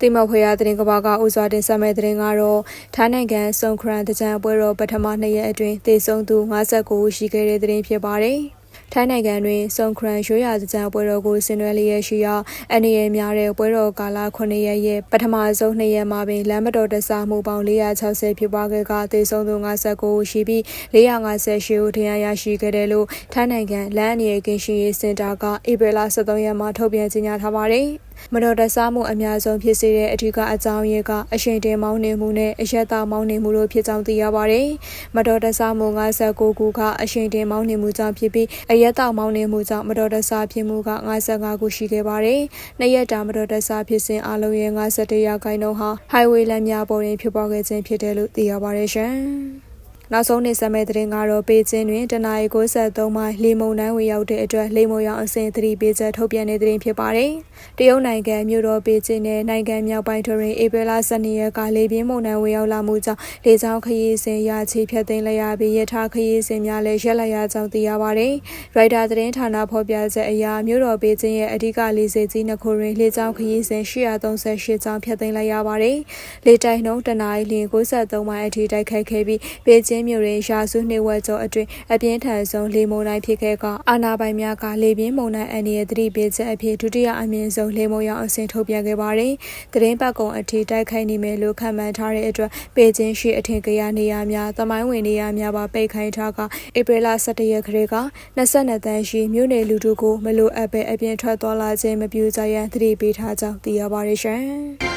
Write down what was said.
တိမဖွေရသတင်းကဘာကဥစွာတင်ဆက်မဲ့သတင်းကတော့ထိုင်းနိုင်ငံစုံခရန်တကြံပွဲတော်ပထမနှစ်ရက်အတွင်းသေဆုံးသူ59ဦးရှိခဲ့တဲ့သတင်းဖြစ်ပါတယ်။ထိုင်းနိုင်ငံတွင်စုံခရန်ရွှေရတကြံပွဲတော်ကိုဆင်နွှဲလျက်ရှိရာအနေရများတဲ့ပွဲတော်ကာလ9ရက်ရဲ့ပထမဆုံးနှစ်ရက်မှာပင်လမ်းမတော်တဆမှုပေါင်း460ဖြစ်ပွားခဲ့ကသေဆုံးသူ59ဦးရှိပြီး458ဦးထရရရှိခဲ့တယ်လို့ထိုင်းနိုင်ငံလမ်းအနေရကင်းရှိရေးစင်တာကဧပြီလ23ရက်မှာထုတ်ပြန်ကြေညာထားပါတယ်။ မတော်တဆမှုအများဆုံးဖြစ်စေတဲ့အထူးကအကြောင်းရင်းကအရှိန်တင်မောင်းနေမှုနဲ့အရက်သားမောင်းနေမှုတို့ဖြစ်ကြောင်းသိရပါတယ်။မတော်တဆမှု59ခုကအရှိန်တင်မောင်းနေမှုကြောင့်ဖြစ်ပြီးအရက်သားမောင်းနေမှုကြောင့်မတော်တဆဖြစ်မှုက55ခုရှိခဲ့ပါတယ်။နှစ်ရက်တာမတော်တဆဖြစ်စဉ်အလုံးရဲ့51ရာခိုင်နှုန်းဟာ highway လမ်းများပေါ်တွင်ဖြစ်ပေါ်ခဲ့ခြင်းဖြစ်တယ်လို့သိရပါတယ်ရှင်။ နောက်ဆုံးနေဆက်မဲ့တဲ့တင်ကတော့ပေကျင်းတွင်တနအီ63မိုင်လေမုန်တိုင်းဝင်ရောက်တဲ့အတွက်လေမုန်ရောင်အစင်သတိပေးချက်ထုတ်ပြန်နေတဲ့တင်ဖြစ်ပါတယ်။တရုတ်နိုင်ငံမြို့တော်ပေကျင်းနဲ့နိုင်ငံမြောက်ပိုင်းတွင်ဧပြီလ12ရက်ကလေပြင်းမုန်တိုင်းဝင်ရောက်လာမှုကြောင့်လေကြောင်းခရီးစဉ်ရချီဖြတ်သိမ်းလိုက်ရပြီးရထားခရီးစဉ်များလည်းရပ်လိုက်ရကြောင်းသိရပါတယ်။ရိုက်တာသတင်းဌာနဖော်ပြချက်အရမြို့တော်ပေကျင်းရဲ့အဓိကလေဆိပ်ကြီးနှစ်ခုတွင်လေကြောင်းခရီးစဉ်838ကြောင်းဖြတ်သိမ်းလိုက်ရပါတယ်။လေတိုက်နှုန်းတနအီလ63မိုင်အထိတိုက်ခိုက်ခဲ့ပြီးပေကျင်းင်းမြို့တွင်ရာစုနှစ်ဝက်ကျော်အတွင်းအပြင်းထန်ဆုံးလေမုန်တိုင်းဖြစ်ခဲ့ကအာနာပိုင်များကလေပြင်းမုန်တိုင်းအန္တရာယ်သတိပေးချက်အဖြစ်ဒုတိယအမြင့်ဆုံးလေမုန်ရောင်အဆင့်ထုတ်ပြန်ခဲ့ပါတယ်။သတင်းပတ်ကုံအထိတိုက်ခိုက်နေမယ်လို့ခန့်မှန်းထားတဲ့အတွက်ပေကျင်းရှိအထင်ကရနေရာများသမိုင်းဝင်နေရာများပါပိတ်ခိုင်းထားကဧပြီလ17ရက်ခရေက22တန်းရှိမြို့နယ်လူထုကိုမလိုအပ်ပဲအပြင်ထွက်သွားလာခြင်းမပြုကြရန်သတိပေးထားကြောင်းသိရပါတယ်ရှင်။